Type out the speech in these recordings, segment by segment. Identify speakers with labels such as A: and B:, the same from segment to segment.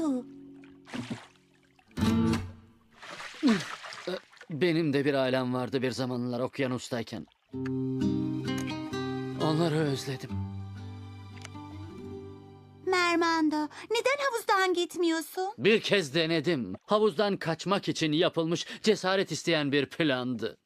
A: oldu?
B: Benim de bir ailem vardı bir zamanlar okyanustayken. Onları özledim.
A: Mermando, neden havuzdan gitmiyorsun?
B: Bir kez denedim. Havuzdan kaçmak için yapılmış cesaret isteyen bir plandı.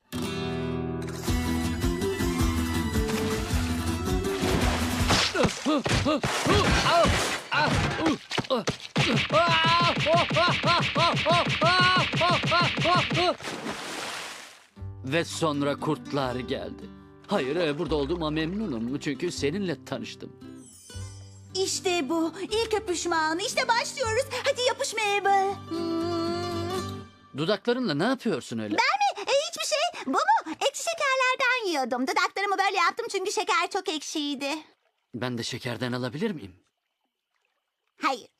B: Ve sonra kurtlar geldi. Hayır, e, burada olduğuma memnunum çünkü seninle tanıştım.
A: İşte bu. İlk öpüşme anı. İşte başlıyoruz. Hadi yapış. Hmm.
B: Dudaklarınla ne yapıyorsun öyle?
A: Ben mi? E, hiçbir şey. Bu mu? Ekşi şekerlerden yiyordum. Dudaklarımı böyle yaptım çünkü şeker çok ekşiydi.
B: Ben de şekerden alabilir miyim?
A: Hayır.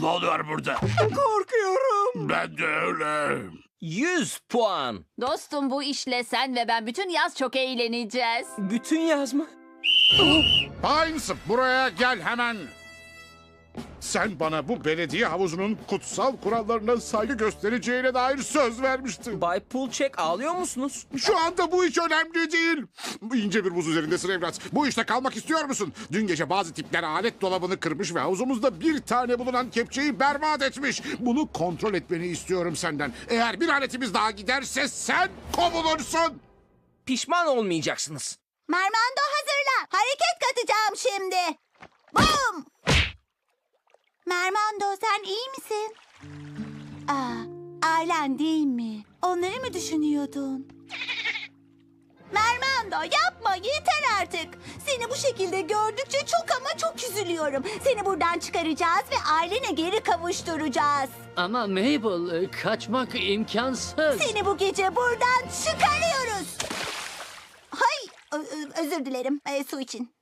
C: Ne oluyor burada?
D: Korkuyorum.
C: Ben de öyle.
D: 100 puan.
E: Dostum bu işle sen ve ben bütün yaz çok eğleneceğiz.
D: Bütün yaz mı?
F: Heinz buraya gel hemen. Sen bana bu belediye havuzunun kutsal kurallarına saygı göstereceğine dair söz vermiştin.
D: Bay Pulçek ağlıyor musunuz?
F: Şu anda bu iş önemli değil. İnce bir buz üzerindesin evlat. Bu işte kalmak istiyor musun? Dün gece bazı tipler alet dolabını kırmış ve havuzumuzda bir tane bulunan kepçeyi berbat etmiş. Bunu kontrol etmeni istiyorum senden. Eğer bir aletimiz daha giderse sen kovulursun.
D: Pişman olmayacaksınız.
A: Mermando hazırla. Hareket katacağım şimdi. Bum! Mermando sen iyi misin? Aa, ailen değil mi? Onları mı düşünüyordun? Mermando yapma yeter artık. Seni bu şekilde gördükçe çok ama çok üzülüyorum. Seni buradan çıkaracağız ve ailene geri kavuşturacağız.
B: Ama Mabel e, kaçmak imkansız.
A: Seni bu gece buradan çıkarıyoruz. Hay ö- ö- özür dilerim e, su için.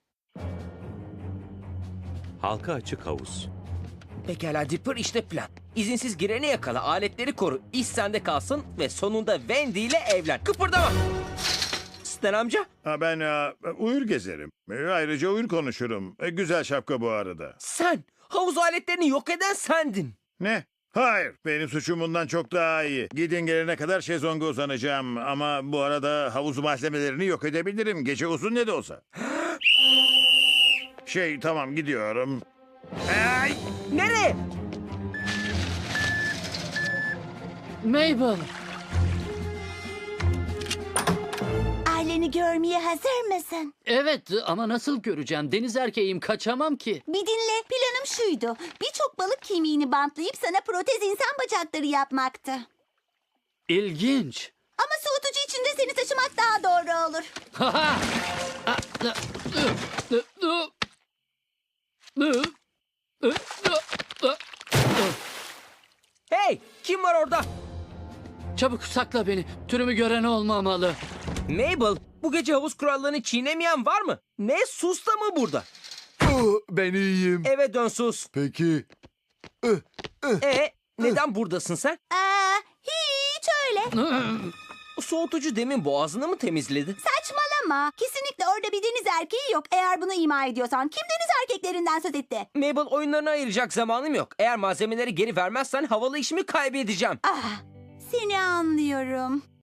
G: Halka açık havuz.
D: Pekala Dipper işte plan. İzinsiz gireni yakala, aletleri koru, iş sende kalsın ve sonunda Wendy ile evlen. Kıpırdama! Stan amca,
H: Ha, ben e, uyur gezerim. E, ayrıca uyur konuşurum. E, güzel şapka bu arada.
D: sen havuz aletlerini yok eden sendin.
H: Ne? Hayır, benim suçum bundan çok daha iyi. Gidin gelene kadar şezlonga uzanacağım. Ama bu arada havuz malzemelerini yok edebilirim. Gece uzun ne de olsa. Şey tamam gidiyorum.
D: Nereye?
B: Mabel,
A: Aileni görmeye hazır mısın?
B: evet ama nasıl göreceğim? Deniz erkeğim kaçamam ki.
A: Bir dinle. Planım şuydu. Birçok balık kemiğini bantlayıp sana protez insan bacakları yapmaktı.
B: İlginç.
A: Ama soğutucu içinde seni taşımak daha doğru olur.
D: Hey, kim var orada?
B: Çabuk sakla beni. Türümü gören olmamalı.
D: Mabel, bu gece havuz kurallarını çiğnemeyen var mı? Ne, sus da mı burada?
I: Ben iyiyim.
D: Eve dön sus.
I: Peki.
D: E, neden buradasın sen?
A: Aa, hiç öyle.
D: Soğutucu demin boğazını mı temizledi?
A: Saçmalama. Kesinlikle orada bir deniz erkeği yok. Eğer bunu ima ediyorsan kim deniz erkeklerinden söz etti?
D: Mabel oyunlarına ayıracak zamanım yok. Eğer malzemeleri geri vermezsen havalı işimi kaybedeceğim.
A: Ah, seni anlıyorum.